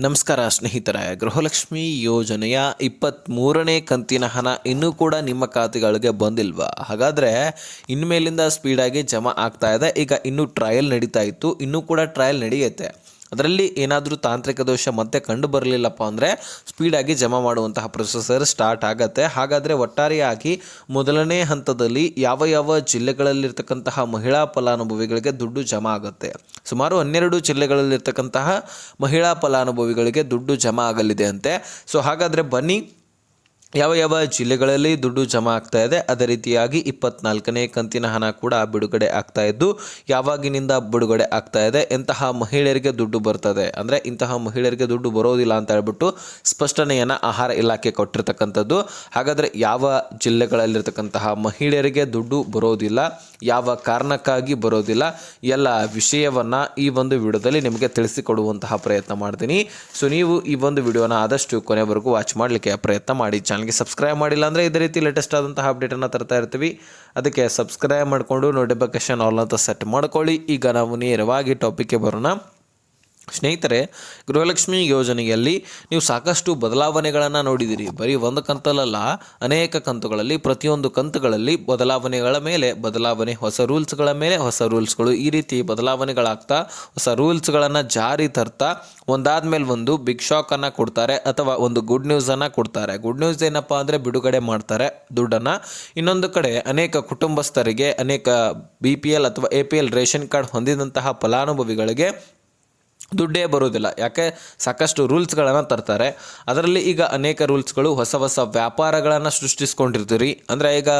ನಮಸ್ಕಾರ, ಸ್ನೇಹಿತರೆ. ಗೃಹಲಕ್ಷ್ಮಿ ಯೋಜನೆಯ ಇಪ್ಪತ್ತ್ಮೂರನೇ ಕಂತಿನ ಹಣ ಇನ್ನೂ ಕೂಡ ನಿಮ್ಮ ಖಾತೆಗಳಿಗೆ ಬಂದಿಲ್ವಾ? ಹಾಗಾದರೆ ಇನ್ಮೇಲಿಂದ ಸ್ಪೀಡಾಗಿ ಜಮಾ ಆಗ್ತಾ ಇದೆ. ಈಗ ಇನ್ನೂ ಟ್ರಯಲ್ ನಡೀತಾ ಇತ್ತು. ಇನ್ನೂ ಕೂಡ ಟ್ರಯಲ್ ನಡೆಯುತ್ತೆ. ಅದರಲ್ಲಿ ಏನಾದರೂ ತಾಂತ್ರಿಕ ದೋಷ ಮತ್ತೆ ಕಂಡು ಬರಲಿಲ್ಲಪ್ಪ ಅಂದರೆ ಸ್ಪೀಡಾಗಿ ಜಮಾ ಮಾಡುವಂತಹ ಪ್ರೊಸೆಸರ್ ಸ್ಟಾರ್ಟ್ ಆಗತ್ತೆ. ಹಾಗಾದರೆ ಒಟ್ಟಾರೆಯಾಗಿ ಮೊದಲನೇ ಹಂತದಲ್ಲಿ ಯಾವ ಯಾವ ಜಿಲ್ಲೆಗಳಲ್ಲಿರ್ತಕ್ಕಂತಹ ಮಹಿಳಾ ಫಲಾನುಭವಿಗಳಿಗೆ ದುಡ್ಡು ಜಮಾ ಆಗುತ್ತೆ. ಸುಮಾರು ಹನ್ನೆರಡು ಜಿಲ್ಲೆಗಳಲ್ಲಿರ್ತಕ್ಕಂತಹ ಮಹಿಳಾ ಫಲಾನುಭವಿಗಳಿಗೆ ದುಡ್ಡು ಜಮಾ ಆಗಲಿದೆ ಅಂತೆ. ಸೊ ಹಾಗಾದರೆ ಬನ್ನಿ ಯಾವ ಯಾವ ಜಿಲ್ಲೆಗಳಲ್ಲಿ ದುಡ್ಡು ಜಮಾ ಆಗ್ತಾ ಇದೆ, ಅದೇ ರೀತಿಯಾಗಿ ಇಪ್ಪತ್ನಾಲ್ಕನೇ ಕಂತಿನ ಹಣ ಕೂಡ ಬಿಡುಗಡೆ ಆಗ್ತಾ ಇದ್ದು, ಯಾವಾಗಿನಿಂದ ಬಿಡುಗಡೆ ಆಗ್ತಾ ಇದೆ, ಎಂತಹ ಮಹಿಳೆಯರಿಗೆ ದುಡ್ಡು ಬರ್ತದೆ? ಅಂದರೆ ಇಂತಹ ಮಹಿಳೆಯರಿಗೆ ದುಡ್ಡು ಬರೋದಿಲ್ಲ ಅಂತ ಹೇಳ್ಬಿಟ್ಟು ಸ್ಪಷ್ಟನೆಯನ್ನು ಆಹಾರ ಇಲಾಖೆ ಕೊಟ್ಟಿರ್ತಕ್ಕಂಥದ್ದು. ಹಾಗಾದರೆ ಯಾವ ಜಿಲ್ಲೆಗಳಲ್ಲಿರ್ತಕ್ಕಂತಹ ಮಹಿಳೆಯರಿಗೆ ದುಡ್ಡು ಬರೋದಿಲ್ಲ, ಯಾವ ಕಾರಣಕ್ಕಾಗಿ ಬರೋದಿಲ್ಲ, ಎಲ್ಲ ವಿಷಯವನ್ನು ಈ ಒಂದು ವಿಡಿಯೋದಲ್ಲಿ ನಿಮಗೆ ತಿಳಿಸಿಕೊಡುವಂತಹ ಪ್ರಯತ್ನ ಮಾಡ್ತೀನಿ. ಸೊ ನೀವು ಈ ಒಂದು ವಿಡಿಯೋನ ಆದಷ್ಟು ಕೊನೆವರೆಗೂ ವಾಚ್ ಮಾಡಲಿಕ್ಕೆ ಪ್ರಯತ್ನ ಮಾಡಿ ಚಾನಲ್ಗೆ ಸಬ್ಸ್ಕ್ರೈಬ್ ಮಾಡಿಲ್ಲ ಅಂದರೆ ಇದೇ ರೀತಿ ಲೇಟೆಸ್ಟ್ ಆದಂತಹ ಅಪ್ಡೇಟನ್ನು ತರ್ತಾ ಇರ್ತೀವಿ. ಅದಕ್ಕೆ ಸಬ್ಸ್ಕ್ರೈಬ್ ಮಾಡಿಕೊಂಡು ನೋಟಿಫಿಕೇಶನ್ ಆಲ್ ಅಂತ ಸೆಟ್ ಮಾಡ್ಕೊಳ್ಳಿ. ಈಗ ನಾವು ನೇರವಾಗಿ ಟಾಪಿಕ್ಗೆ ಬರೋಣ. ಸ್ನೇಹಿತರೆ, ಗೃಹಲಕ್ಷ್ಮಿ ಯೋಜನೆಯಲ್ಲಿ ನೀವು ಸಾಕಷ್ಟು ಬದಲಾವಣೆಗಳನ್ನು ನೋಡಿದಿರಿ. ಬರೀ ಒಂದು ಕಂತಲ್ಲ ಅನೇಕ ಕಂತುಗಳಲ್ಲಿ, ಪ್ರತಿಯೊಂದು ಕಂತುಗಳಲ್ಲಿ ಬದಲಾವಣೆಗಳ ಮೇಲೆ ಬದಲಾವಣೆ, ಹೊಸ ರೂಲ್ಸ್ಗಳ ಮೇಲೆ ಹೊಸ ರೂಲ್ಸ್ಗಳು ಈ ರೀತಿ ಬದಲಾವಣೆಗಳಾಗ್ತಾ, ಹೊಸ ರೂಲ್ಸ್ಗಳನ್ನು ಜಾರಿ ತರ್ತಾ ಒಂದಾದ ಮೇಲೆ ಒಂದು ಬಿಗ್ ಶಾಕನ್ನು ಕೊಡ್ತಾರೆ ಅಥವಾ ಒಂದು ಗುಡ್ ನ್ಯೂಸನ್ನು ಕೊಡ್ತಾರೆ. ಗುಡ್ ನ್ಯೂಸ್ ಏನಪ್ಪ ಅಂದರೆ ಬಿಡುಗಡೆ ಮಾಡ್ತಾರೆ ದುಡ್ಡನ್ನು. ಇನ್ನೊಂದು ಕಡೆ ಅನೇಕ ಕುಟುಂಬಸ್ಥರಿಗೆ, ಅನೇಕ ಬಿ ಪಿ ಎಲ್ ಅಥವಾ A P L ration card ಹೊಂದಿದಂತಹ ಫಲಾನುಭವಿಗಳಿಗೆ ದುಡ್ಡೇ ಬರೋದಿಲ್ಲ ಯಾಕೆ? ಸಾಕಷ್ಟು ರೂಲ್ಸ್ಗಳನ್ನು ತರ್ತಾರೆ. ಅದರಲ್ಲಿ ಈಗ ಅನೇಕ ರೂಲ್ಸ್ಗಳು ಹೊಸ ಹೊಸ ವ್ಯಾಪಾರಗಳನ್ನು ಸೃಷ್ಟಿಸ್ಕೊಂಡಿರ್ತೀರಿ. ಅಂದರೆ ಈಗ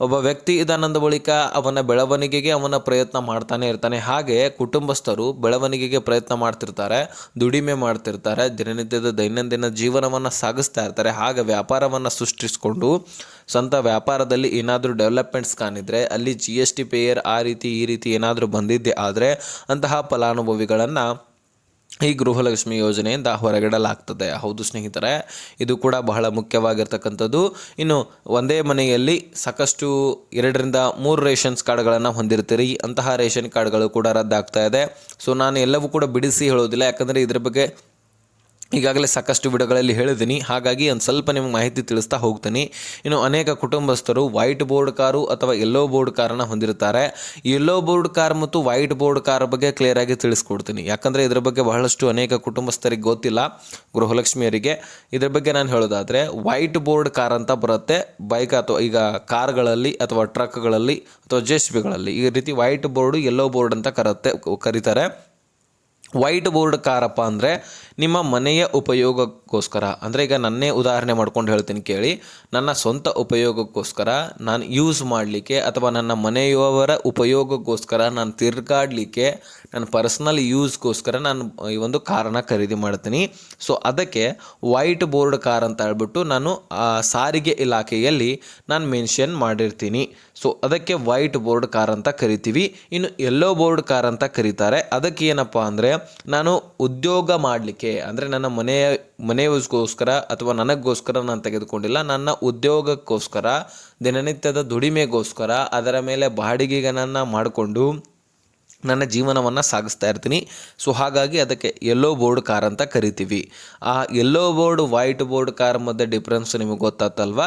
ಒಬ್ಬ ವ್ಯಕ್ತಿ ಇದಾನಂದ ಬಳಿಕ ಅವನ ಬೆಳವಣಿಗೆಗೆ ಅವನ ಪ್ರಯತ್ನ ಮಾಡ್ತಾನೆ ಇರ್ತಾನೆ. ಹಾಗೆ ಕುಟುಂಬಸ್ಥರು ಬೆಳವಣಿಗೆಗೆ ಪ್ರಯತ್ನ ಮಾಡ್ತಿರ್ತಾರೆ, ದುಡಿಮೆ ಮಾಡ್ತಿರ್ತಾರೆ, ದಿನನಿತ್ಯದ ದೈನಂದಿನ ಜೀವನವನ್ನು ಸಾಗಿಸ್ತಾ ಇರ್ತಾರೆ. ಹಾಗೆ ವ್ಯಾಪಾರವನ್ನು ಸೃಷ್ಟಿಸ್ಕೊಂಡು ಸ್ವಂತ ವ್ಯಾಪಾರದಲ್ಲಿ ಏನಾದರೂ ಡೆವಲಪ್ಮೆಂಟ್ಸ್ ಕಾಣಿದ್ರೆ ಅಲ್ಲಿ ಜಿ ಎಸ್ ಟಿ ಪೇಯರ್ ಆ ರೀತಿ ಈ ರೀತಿ ಏನಾದರೂ ಬಂದಿದ್ದೆ ಆದರೆ ಅಂತಹ ಫಲಾನುಭವಿಗಳನ್ನು ಈ ಗೃಹಲಕ್ಷ್ಮಿ ಯೋಜನೆಯಿಂದ ಹೊರಗಿಡಲಾಗ್ತದೆ. ಹೌದು ಸ್ನೇಹಿತರೆ, ಇದು ಕೂಡ ಬಹಳ ಮುಖ್ಯವಾಗಿರ್ತಕ್ಕಂಥದ್ದು. ಇನ್ನು ಒಂದೇ ಮನೆಯಲ್ಲಿ ಸಾಕಷ್ಟು ಎರಡರಿಂದ ಮೂರು ರೇಷನ್ಸ್ ಕಾರ್ಡ್ಗಳನ್ನು ಹೊಂದಿರ್ತೀರಿ. ಅಂತಹ ರೇಷನ್ ಕಾರ್ಡ್ಗಳು ಕೂಡ ರದ್ದಾಗ್ತಾ ಇದೆ. ಸೊ, ನಾನು ಎಲ್ಲವೂ ಕೂಡ ಬಿಡಿಸಿ ಹೇಳೋದಿಲ್ಲ. ಯಾಕಂದರೆ ಇದ್ರ ಬಗ್ಗೆ ಈಗಾಗಲೇ ಸಾಕಷ್ಟು ವಿಡಿಯೋಗಳಲ್ಲಿ ಹೇಳಿದ್ದೀನಿ. ಹಾಗಾಗಿ ಒಂದು ಸ್ವಲ್ಪ ನಿಮಗೆ ಮಾಹಿತಿ ತಿಳಿಸ್ತಾ ಹೋಗ್ತೀನಿ. ಇನ್ನು ಅನೇಕ ಕುಟುಂಬಸ್ಥರು ವೈಟ್ ಬೋರ್ಡ್ ಕಾರು ಅಥವಾ ಯೆಲ್ಲೋ ಬೋರ್ಡ್ ಕಾರನ್ನು ಹೊಂದಿರುತ್ತಾರೆ. ಯೆಲ್ಲೋ ಬೋರ್ಡ್ ಕಾರ್ ಮತ್ತು ವೈಟ್ ಬೋರ್ಡ್ ಕಾರ್ ಬಗ್ಗೆ ಕ್ಲಿಯರಾಗಿ ತಿಳಿಸ್ಕೊಡ್ತೀನಿ. ಯಾಕಂದರೆ ಇದರ ಬಗ್ಗೆ ಬಹಳಷ್ಟು ಅನೇಕ ಕುಟುಂಬಸ್ಥರಿಗೆ ಗೊತ್ತಿಲ್ಲ, ಗೃಹಲಕ್ಷ್ಮಿಯರಿಗೆ. ಇದ್ರ ಬಗ್ಗೆ ನಾನು ಹೇಳೋದಾದರೆ ವೈಟ್ ಬೋರ್ಡ್ ಕಾರ್ ಅಂತ ಬರುತ್ತೆ. ಬೈಕ್ ಅಥವಾ ಈಗ ಕಾರ್ಗಳಲ್ಲಿ ಅಥವಾ ಟ್ರಕ್ಗಳಲ್ಲಿ ಅಥವಾ ಜೆ ಈ ರೀತಿ ವೈಟ್ ಬೋರ್ಡು ಯೆಲ್ಲೋ ಬೋರ್ಡ್ ಅಂತ ಕರುತ್ತೆ, ಕರೀತಾರೆ. ವೈಟ್ ಬೋರ್ಡ್ ಕಾರಪ್ಪ ಅಂದರೆ ನಿಮ್ಮ ಮನೆಯ ಉಪಯೋಗಕ್ಕೋಸ್ಕರ, ಅಂದರೆ ಈಗ ನನ್ನೇ ಉದಾಹರಣೆ ಮಾಡ್ಕೊಂಡು ಹೇಳ್ತೀನಿ ಕೇಳಿ, ನನ್ನ ಸ್ವಂತ ಉಪಯೋಗಕ್ಕೋಸ್ಕರ ನಾನು ಯೂಸ್ ಮಾಡಲಿಕ್ಕೆ ಅಥವಾ ನನ್ನ ಮನೆಯವರ ಉಪಯೋಗಕ್ಕೋಸ್ಕರ ನಾನು ತಿರುಗಾಡಲಿಕ್ಕೆ, ನನ್ನ ಪರ್ಸ್ನಲ್ ಯೂಸ್ಗೋಸ್ಕರ ನಾನು ಈ ಒಂದು ಕಾರನ್ನು ಖರೀದಿ ಮಾಡ್ತೀನಿ. ಸೊ ಅದಕ್ಕೆ ವೈಟ್ ಬೋರ್ಡ್ ಕಾರ್ ಅಂತ ಹೇಳ್ಬಿಟ್ಟು ನಾನು ಸಾರಿಗೆ ಇಲಾಖೆಯಲ್ಲಿ ನಾನು ಮೆನ್ಷನ್ ಮಾಡಿರ್ತೀನಿ. ಸೊ ಅದಕ್ಕೆ ವೈಟ್ ಬೋರ್ಡ್ ಕಾರ್ ಅಂತ ಕರಿತೀವಿ. ಇನ್ನು ಯೆಲ್ಲೋ ಬೋರ್ಡ್ ಕಾರ್ ಅಂತ ಕರೀತಾರೆ. ಅದಕ್ಕೆ ಏನಪ್ಪ ಅಂದರೆ, ನಾನು ಉದ್ಯೋಗ ಮಾಡಲಿಕ್ಕೆ ಅಂದರೆ ನನ್ನ ಮನೆಯ, ಮನೆಗೋಸ್ಕರ ಅಥವಾ ನನಗೋಸ್ಕರ ನಾನು ತೆಗೆದುಕೊಂಡಿಲ್ಲ, ನನ್ನ ಉದ್ಯೋಗಕ್ಕೋಸ್ಕರ, ದಿನನಿತ್ಯದ ದುಡಿಮೆಗೋಸ್ಕರ ಅದರ ಮೇಲೆ ಬಾಡಿಗೆಗಳನ್ನು ಮಾಡಿಕೊಂಡು ನನ್ನ ಜೀವನವನ್ನು ಸಾಗಿಸ್ತಾ ಇರ್ತೀನಿ. ಸೊ ಹಾಗಾಗಿ ಅದಕ್ಕೆ ಯೆಲ್ಲೋ ಬೋರ್ಡ್ ಕಾರ್ ಅಂತ ಕರಿತೀವಿ. ಆ yellow board white board car ಮಧ್ಯೆ ಡಿಫ್ರೆನ್ಸ್ ನಿಮಗೆ ಗೊತ್ತಾತಲ್ವ?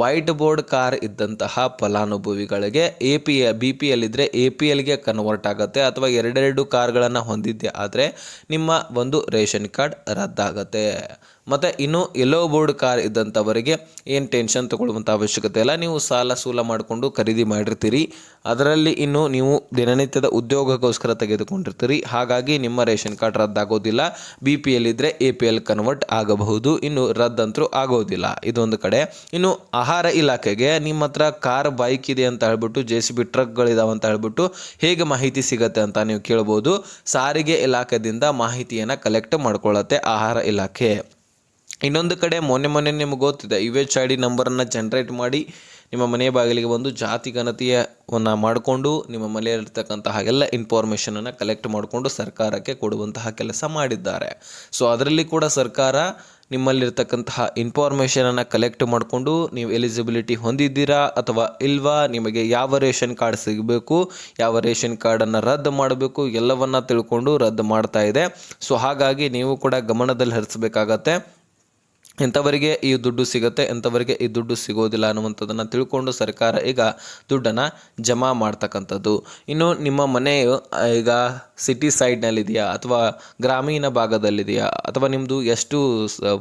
ವೈಟ್ ಬೋರ್ಡ್ ಕಾರ್ ಇದ್ದಂತಹ ಫಲಾನುಭವಿಗಳಿಗೆ A P A B P L ಇದ್ದರೆ ಎ ಪಿ ಎಲ್ಗೆ ಕನ್ವರ್ಟ್ ಆಗುತ್ತೆ ಅಥವಾ ಎರಡೆರಡು ಕಾರ್ಗಳನ್ನು ಹೊಂದಿದ್ದೆ ಆದರೆ ನಿಮ್ಮ ಒಂದು ರೇಷನ್ ಕಾರ್ಡ್ ರದ್ದಾಗತ್ತೆ. ಮತ್ತು ಇನ್ನು ಎಲ್ಲೋ ಬೋರ್ಡ್ ಕಾರ್ ಇದ್ದಂಥವರಿಗೆ ಏನು ಟೆನ್ಷನ್ ತೊಗೊಳ್ಳುವಂಥ ಅವಶ್ಯಕತೆ ಇಲ್ಲ. ನೀವು ಸಾಲ ಸೂಲ ಮಾಡಿಕೊಂಡು ಖರೀದಿ ಮಾಡಿರ್ತೀರಿ. ಅದರಲ್ಲಿ ಇನ್ನು ನೀವು ದಿನನಿತ್ಯದ ಉದ್ಯೋಗಕ್ಕೋಸ್ಕರ ತೆಗೆದುಕೊಂಡಿರ್ತೀರಿ. ಹಾಗಾಗಿ ನಿಮ್ಮ ರೇಷನ್ ಕಾರ್ಡ್ ರದ್ದಾಗೋದಿಲ್ಲ. ಬಿ ಪಿ ಎಲ್ ಇದ್ದರೆ ಎ ಪಿ ಎಲ್ ಕನ್ವರ್ಟ್ ಆಗಬಹುದು. ಇನ್ನು ರದ್ದಂತರೂ ಆಗೋದಿಲ್ಲ. ಇದೊಂದು ಕಡೆ. ಇನ್ನು ಆಹಾರ ಇಲಾಖೆಗೆ ನಿಮ್ಮ ಹತ್ರ ಕಾರ್ ಬೈಕ್ ಇದೆ ಅಂತ ಹೇಳ್ಬಿಟ್ಟು, ಜೆ ಸಿ ಬಿ ಟ್ರಕ್ಗಳಿದಾವೆ ಅಂತ ಹೇಳ್ಬಿಟ್ಟು ಹೇಗೆ ಮಾಹಿತಿ ಸಿಗತ್ತೆ ಅಂತ ನೀವು ಕೇಳ್ಬೋದು. ಸಾರಿಗೆ ಇಲಾಖೆದಿಂದ ಮಾಹಿತಿಯನ್ನು ಕಲೆಕ್ಟ್ ಮಾಡ್ಕೊಳ್ಳುತ್ತೆ ಆಹಾರ ಇಲಾಖೆ. ಇನ್ನೊಂದು ಕಡೆ ಮೊನ್ನೆ ಮೊನ್ನೆ ನಿಮ್ಗೆ ಗೊತ್ತಿದೆ ಯು ಎಚ್ ಐ ಡಿ ನಂಬರನ್ನು ಜನ್ರೇಟ್ ಮಾಡಿ ನಿಮ್ಮ ಮನೆಯ ಬಾಗಿಲಿಗೆ ಬಂದು ಜಾತಿ ಗಣತಿಯನ್ನು ಮಾಡಿಕೊಂಡು ನಿಮ್ಮ ಮನೆಯಲ್ಲಿರ್ತಕ್ಕಂತಹ ಎಲ್ಲ ಇನ್ಫಾರ್ಮೇಷನನ್ನು ಕಲೆಕ್ಟ್ ಮಾಡಿಕೊಂಡು ಸರ್ಕಾರಕ್ಕೆ ಕೊಡುವಂತಹ ಕೆಲಸ ಮಾಡಿದ್ದಾರೆ. ಸೊ ಅದರಲ್ಲಿ ಕೂಡ ಸರ್ಕಾರ ನಿಮ್ಮಲ್ಲಿರ್ತಕ್ಕಂತಹ ಇನ್ಫಾರ್ಮೇಷನನ್ನು ಕಲೆಕ್ಟ್ ಮಾಡಿಕೊಂಡು ನೀವು ಎಲಿಜಿಬಿಲಿಟಿ ಹೊಂದಿದ್ದೀರಾ ಅಥವಾ ಇಲ್ವಾ, ನಿಮಗೆ ಯಾವ ರೇಷನ್ ಕಾರ್ಡ್ ಸಿಗಬೇಕು, ಯಾವ ರೇಷನ್ ಕಾರ್ಡನ್ನು ರದ್ದು ಮಾಡಬೇಕು, ಎಲ್ಲವನ್ನು ತಿಳ್ಕೊಂಡು ರದ್ದು ಮಾಡ್ತಾ ಇದೆ. ಸೊ ಹಾಗಾಗಿ ನೀವು ಕೂಡ ಗಮನದಲ್ಲಿ ಹರಿಸಬೇಕಾಗತ್ತೆ ಎಂಥವರಿಗೆ ಈ ದುಡ್ಡು ಸಿಗುತ್ತೆ, ಎಂಥವರಿಗೆ ಈ ದುಡ್ಡು ಸಿಗೋದಿಲ್ಲ ಅನ್ನುವಂಥದ್ದನ್ನು ತಿಳ್ಕೊಂಡು ಸರ್ಕಾರ ಈಗ ದುಡ್ಡನ್ನು ಜಮಾ ಮಾಡ್ತಕ್ಕಂಥದ್ದು. ಇನ್ನು ನಿಮ್ಮ ಮನೆಯು ಈಗ ಸಿಟಿ ಸೈಡ್ನಲ್ಲಿದೆಯಾ ಅಥವಾ ಗ್ರಾಮೀಣ ಭಾಗದಲ್ಲಿದೆಯಾ? ಅಥವಾ ನಿಮ್ಮದು ಎಷ್ಟು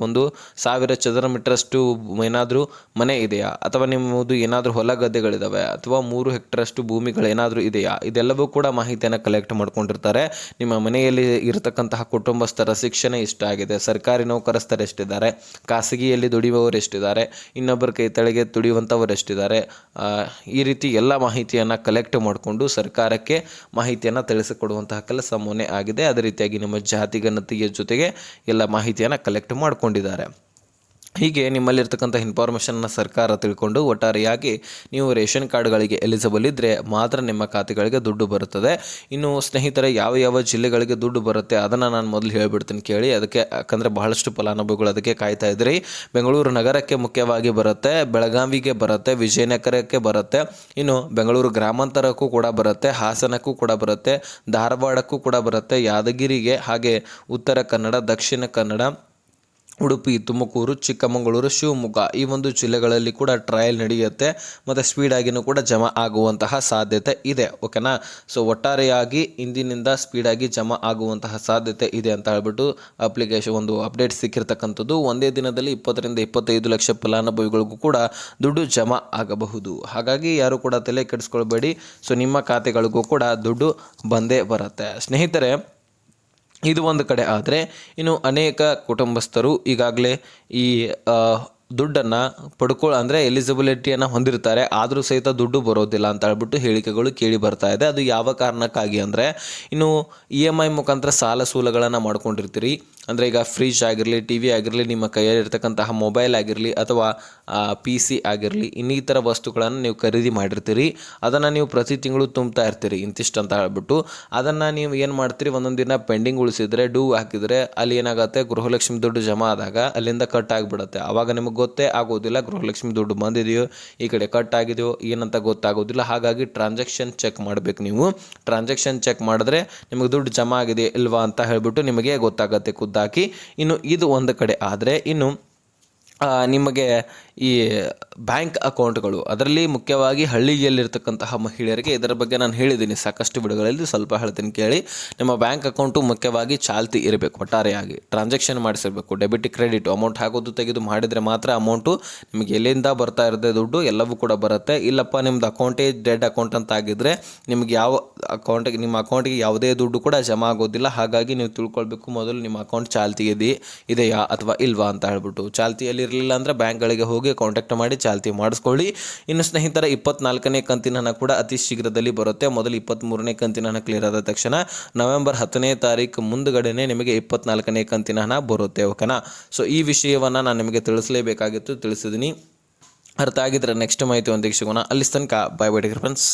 ಒಂದು ಸಾವಿರ ಚದರ ಮೀಟರಷ್ಟು ಏನಾದರೂ ಮನೆ ಇದೆಯಾ? ಅಥವಾ ನಿಮ್ಮದು ಏನಾದರೂ ಹೊಲ ಗದ್ದೆಗಳಿದ್ದಾವೆ ಅಥವಾ ಮೂರು ಹೆಕ್ಟರಷ್ಟು ಭೂಮಿಗಳೇನಾದರೂ ಇದೆಯಾ? ಇದೆಲ್ಲವೂ ಕೂಡ ಮಾಹಿತಿಯನ್ನು ಕಲೆಕ್ಟ್ ಮಾಡ್ಕೊಂಡಿರ್ತಾರೆ. ನಿಮ್ಮ ಮನೆಯಲ್ಲಿ ಇರತಕ್ಕಂತಹ ಕುಟುಂಬಸ್ಥರ ಶಿಕ್ಷಣ ಇಷ್ಟಾಗಿದೆ ಸರ್ಕಾರಿ ನೌಕರಸ್ಥರು ಎಷ್ಟಿದ್ದಾರೆ? ಖಾಸಗಿಯಲ್ಲಿ ದುಡಿಯುವವರು ಎಷ್ಟಿದ್ದಾರೆ? ಇನ್ನೊಬ್ಬರ ಕೈ ತೆಳಗೆ ದುಡಿಯುವಂಥವ್ರು ಎಷ್ಟಿದ್ದಾರೆ? ಈ ರೀತಿ ಎಲ್ಲ ಮಾಹಿತಿಯನ್ನು ಕಲೆಕ್ಟ್ ಮಾಡಿಕೊಂಡು ಸರ್ಕಾರಕ್ಕೆ ಮಾಹಿತಿಯನ್ನು ತಿಳಿಸಿಕೊಡುವಂತಹ ಕೆಲಸ ಮೊನ್ನೆ ಆಗಿದೆ. ಅದೇ ರೀತಿಯಾಗಿ ನಿಮ್ಮ ಜಾತಿ ಗಣತಿಯ ಜೊತೆಗೆ ಎಲ್ಲ ಮಾಹಿತಿಯನ್ನು ಕಲೆಕ್ಟ್ ಮಾಡಿಕೊಂಡಿದ್ದಾರೆ. ಹೀಗೆ ನಿಮ್ಮಲ್ಲಿರ್ತಕ್ಕಂಥ ಇನ್ಫಾರ್ಮೇಷನ್ನ ಸರ್ಕಾರ ತಿಳ್ಕೊಂಡು ಒಟ್ಟಾರೆಯಾಗಿ ನೀವು ರೇಷನ್ ಕಾರ್ಡ್ಗಳಿಗೆ ಎಲಿಜಿಬಲ್ ಇದ್ದರೆ ಮಾತ್ರ ನಿಮ್ಮ ಖಾತೆಗಳಿಗೆ ದುಡ್ಡು ಬರುತ್ತದೆ. ಇನ್ನು ಸ್ನೇಹಿತರೆ, ಯಾವ ಯಾವ ಜಿಲ್ಲೆಗಳಿಗೆ ದುಡ್ಡು ಬರುತ್ತೆ ಅದನ್ನು ನಾನು ಮೊದಲು ಹೇಳಿಬಿಡ್ತೀನಿ ಕೇಳಿ. ಅದಕ್ಕೆ ಯಾಕಂದರೆ ಬಹಳಷ್ಟು ಫಲಾನುಭವಿಗಳು ಅದಕ್ಕೆ ಕಾಯ್ತಾ ಇದ್ರಿ. ಬೆಂಗಳೂರು ನಗರಕ್ಕೆ ಮುಖ್ಯವಾಗಿ ಬರುತ್ತೆ, ಬೆಳಗಾವಿಗೆ ಬರುತ್ತೆ, ವಿಜಯನಗರಕ್ಕೆ ಬರುತ್ತೆ. ಇನ್ನು ಬೆಂಗಳೂರು ಗ್ರಾಮಾಂತರಕ್ಕೂ ಕೂಡ ಬರುತ್ತೆ, ಹಾಸನಕ್ಕೂ ಕೂಡ ಬರುತ್ತೆ, ಧಾರವಾಡಕ್ಕೂ ಕೂಡ ಬರುತ್ತೆ, ಯಾದಗಿರಿಗೆ, ಹಾಗೆ ಉತ್ತರ ಕನ್ನಡ, ದಕ್ಷಿಣ ಕನ್ನಡ ಉಡುಪಿ, ತುಮಕೂರು, ಚಿಕ್ಕಮಗಳೂರು, ಶಿವಮೊಗ್ಗ ಈ ಒಂದು ಜಿಲ್ಲೆಗಳಲ್ಲಿ ಕೂಡ ಟ್ರಯಲ್ ನಡೆಯುತ್ತೆ. ಮತ್ತು ಸ್ಪೀಡಾಗಿನೂ ಕೂಡ ಜಮಾ ಆಗುವಂತಹ ಸಾಧ್ಯತೆ ಇದೆ ಓಕೆನಾ ಸೊ ಒಟ್ಟಾರೆಯಾಗಿ ಇಂದಿನಿಂದ ಸ್ಪೀಡಾಗಿ ಜಮಾ ಆಗುವಂತಹ ಸಾಧ್ಯತೆ ಇದೆ ಅಂತ ಹೇಳ್ಬಿಟ್ಟು ಅಪ್ಲಿಕೇಶನ್ ಒಂದು ಅಪ್ಡೇಟ್ ಸಿಕ್ಕಿರ್ತಕ್ಕಂಥದ್ದು. ಒಂದೇ ದಿನದಲ್ಲಿ ಇಪ್ಪತ್ತರಿಂದ ಇಪ್ಪತ್ತೈದು ಲಕ್ಷ ಫಲಾನುಭವಿಗಳಿಗೂ ಕೂಡ ದುಡ್ಡು ಜಮಾ ಆಗಬಹುದು. ಹಾಗಾಗಿ ಯಾರು ಕೂಡ ತಲೆ ಕೆಡಿಸ್ಕೊಳ್ಬೇಡಿ. ಸೊ ನಿಮ್ಮ ಖಾತೆಗಳಿಗೂ ಕೂಡ ದುಡ್ಡು ಬಂದೇ ಬರುತ್ತೆ. ಸ್ನೇಹಿತರೆ ಇದು ಒಂದು ಕಡೆ ಆದರೆ ಇನ್ನು ಅನೇಕ ಕುಟುಂಬಸ್ಥರು ಈಗಾಗಲೇ ಈ ದುಡ್ಡನ್ನು ಪಡ್ಕೊ ಅಂದರೆ ಎಲಿಜಿಬಿಲಿಟಿಯನ್ನು ಹೊಂದಿರ್ತಾರೆ. ಆದರೂ ಸಹಿತ ದುಡ್ಡು ಬರೋದಿಲ್ಲ ಅಂತ ಹೇಳ್ಬಿಟ್ಟು ಹೇಳಿಕೆಗಳು ಕೇಳಿ ಬರ್ತಾ ಇದೆ. ಅದು ಯಾವ ಕಾರಣಕ್ಕಾಗಿ ಅಂದರೆ ಇನ್ನು ಇ ಎಂ ಐ ಮುಖಾಂತರ ಸಾಲ ಸೂಲಗಳನ್ನು ಮಾಡ್ಕೊಂಡಿರ್ತೀರಿ. ಅಂದರೆ ಈಗ ಫ್ರಿಜ್ ಆಗಿರಲಿ ಟಿ ವಿ ಆಗಿರಲಿ, ನಿಮ್ಮ ಕೈಯಲ್ಲಿರ್ತಕ್ಕಂತಹ ಮೊಬೈಲ್ ಆಗಿರಲಿ ಅಥವಾ ಪಿ ಸಿ ಆಗಿರಲಿ, ಇನ್ನಿತರ ವಸ್ತುಗಳನ್ನು ನೀವು ಖರೀದಿ ಮಾಡಿರ್ತೀರಿ. ಅದನ್ನು ನೀವು ಪ್ರತಿ ತಿಂಗಳು ತುಂಬ್ತಾ ಇರ್ತೀರಿ, ಇಂತಿಷ್ಟು ಅಂತ ಹೇಳ್ಬಿಟ್ಟು. ಅದನ್ನು ನೀವು ಏನು ಮಾಡ್ತೀರಿ, ಒಂದೊಂದು ದಿನ ಪೆಂಡಿಂಗ್ ಉಳಿಸಿದ್ರೆ ಡೂ ಹಾಕಿದರೆ, ಅಲ್ಲಿ ಏನಾಗುತ್ತೆ, ಗೃಹಲಕ್ಷ್ಮಿ ದುಡ್ಡು ಜಮಾ ಆದಾಗ ಅಲ್ಲಿಂದ ಕಟ್ ಆಗಿಬಿಡುತ್ತೆ. ಆವಾಗ ನಿಮಗೆ ಗೊತ್ತೇ ಆಗೋದಿಲ್ಲ, ಗೃಹಲಕ್ಷ್ಮಿ ದುಡ್ಡು ಬಂದಿದೆಯೋ, ಈ ಕಡೆ ಕಟ್ ಆಗಿದೆಯೋ, ಏನಂತ ಗೊತ್ತಾಗೋದಿಲ್ಲ. ಹಾಗಾಗಿ ಟ್ರಾನ್ಸಾಕ್ಷನ್ ಚೆಕ್ ಮಾಡಬೇಕು ನೀವು. ಟ್ರಾನ್ಸಾಕ್ಷನ್ ಚೆಕ್ ಮಾಡಿದ್ರೆ ನಿಮಗೆ ದುಡ್ಡು ಜಮಾ ಆಗಿದೆ ಇಲ್ವಾ ಅಂತ ಹೇಳಿಬಿಟ್ಟು ನಿಮಗೆ ಗೊತ್ತಾಗತ್ತೆ ಖುದ್ದಾಗಿ ಇನ್ನು ಇದು ಒಂದು ಕಡೆ ಆದರೆ ಇನ್ನು ನಿಮಗೆ ಈ ಬ್ಯಾಂಕ್ ಅಕೌಂಟ್ಗಳು, ಅದರಲ್ಲಿ ಮುಖ್ಯವಾಗಿ ಹಳ್ಳಿಯಲ್ಲಿರ್ತಕ್ಕಂತಹ ಮಹಿಳೆಯರಿಗೆ ಇದರ ಬಗ್ಗೆ ನಾನು ಹೇಳಿದ್ದೀನಿ. ಸಾಕಷ್ಟು ವಿಡಿಯೋಗಳಲ್ಲಿ ಸ್ವಲ್ಪ ಹೇಳ್ತೀನಿ ಕೇಳಿ. ನಿಮ್ಮ ಬ್ಯಾಂಕ್ ಅಕೌಂಟು ಮುಖ್ಯವಾಗಿ ಚಾಲ್ತಿ ಇರಬೇಕು, ಒಟ್ಟಾರೆಯಾಗಿ ಟ್ರಾನ್ಸಾಕ್ಷನ್ ಮಾಡಿಸಿರಬೇಕು. ಡೆಬಿಟ್, ಕ್ರೆಡಿಟ್, ಅಮೌಂಟ್ ಹಾಕೋದು ತೆಗೆದು ಮಾಡಿದರೆ ಮಾತ್ರ ಅಮೌಂಟು ನಿಮಗೆ ಎಲ್ಲಿಂದ ಬರ್ತಾ ಇರದೆ ದುಡ್ಡು ಎಲ್ಲವೂ ಕೂಡ ಬರುತ್ತೆ. ಇಲ್ಲಪ್ಪ ನಿಮ್ಮದು ಅಕೌಂಟೇ ಡೆಡ್ ಅಕೌಂಟ್ ಅಂತ ಆಗಿದ್ದರೆ ನಿಮಗೆ ಯಾವ ಅಕೌಂಟಿಗೆ, ನಿಮ್ಮ ಅಕೌಂಟಿಗೆ ಯಾವುದೇ ದುಡ್ಡು ಕೂಡ ಜಮಾ ಆಗೋದಿಲ್ಲ. ಹಾಗಾಗಿ ನೀವು ತಿಳ್ಕೊಳ್ಬೇಕು, ಮೊದಲು ನಿಮ್ಮ ಅಕೌಂಟ್ ಚಾಲ್ತಿ ಇದೆ ಇದೆಯಾ ಅಥವಾ ಇಲ್ವಾ ಅಂತ ಹೇಳ್ಬಿಟ್ಟು. ಚಾಲ್ತಿಯಲ್ಲಿ ಇರಲಿಲ್ಲ ಅಂದರೆ ಬ್ಯಾಂಕ್ಗಳಿಗೆ ಹೋಗಿ ಕಾಂಟ್ಯಾಕ್ಟ್ ಮಾಡಿ ಚಾಲ್ತಿ ಮಾಡಿಸ್ಕೊಳ್ಳಿ. ಇನ್ನು ಸ್ನೇಹಿತರ, ಇಪ್ಪತ್ನಾಲ್ಕನೇ ಕಂತಿನ ಹಣ ಕೂಡ ಅತಿ ಶೀಘ್ರದಲ್ಲಿ ಬರುತ್ತೆ. ಮೊದಲು ಇಪ್ಪತ್ತ್ಮೂರನೇ ಕಂತಿನ ಹಣ ಕ್ಲಿಯರ್ ಆದ ತಕ್ಷಣ ನವೆಂಬರ್ ಹತ್ತನೇ ತಾರೀಕು ಮುಂದುಗಡೆನೆ ನಿಮಗೆ ಇಪ್ಪತ್ನಾಲ್ಕನೇ ಕಂತಿನ ಹಣ ಬರುತ್ತೆ, ಓಕೆನಾ? ಸೊ ಈ ವಿಷಯವನ್ನು ನಾನು ನಿಮಗೆ ತಿಳಿಸಲೇಬೇಕಾಗಿತ್ತು. ತಿಳಿಸಿದ್ದೀನಿ ಅರ್ಥ ಆಗಿದ್ರೆ ನೆಕ್ಸ್ಟ್ ಮಾಹಿತಿ ಒಂದಿಗೆ ಸಿಗೋಣ. ಅಲ್ಲಿ ತನಕ ಬಾಯ್ ಬೈ ಫ್ರೆಂಡ್ಸ್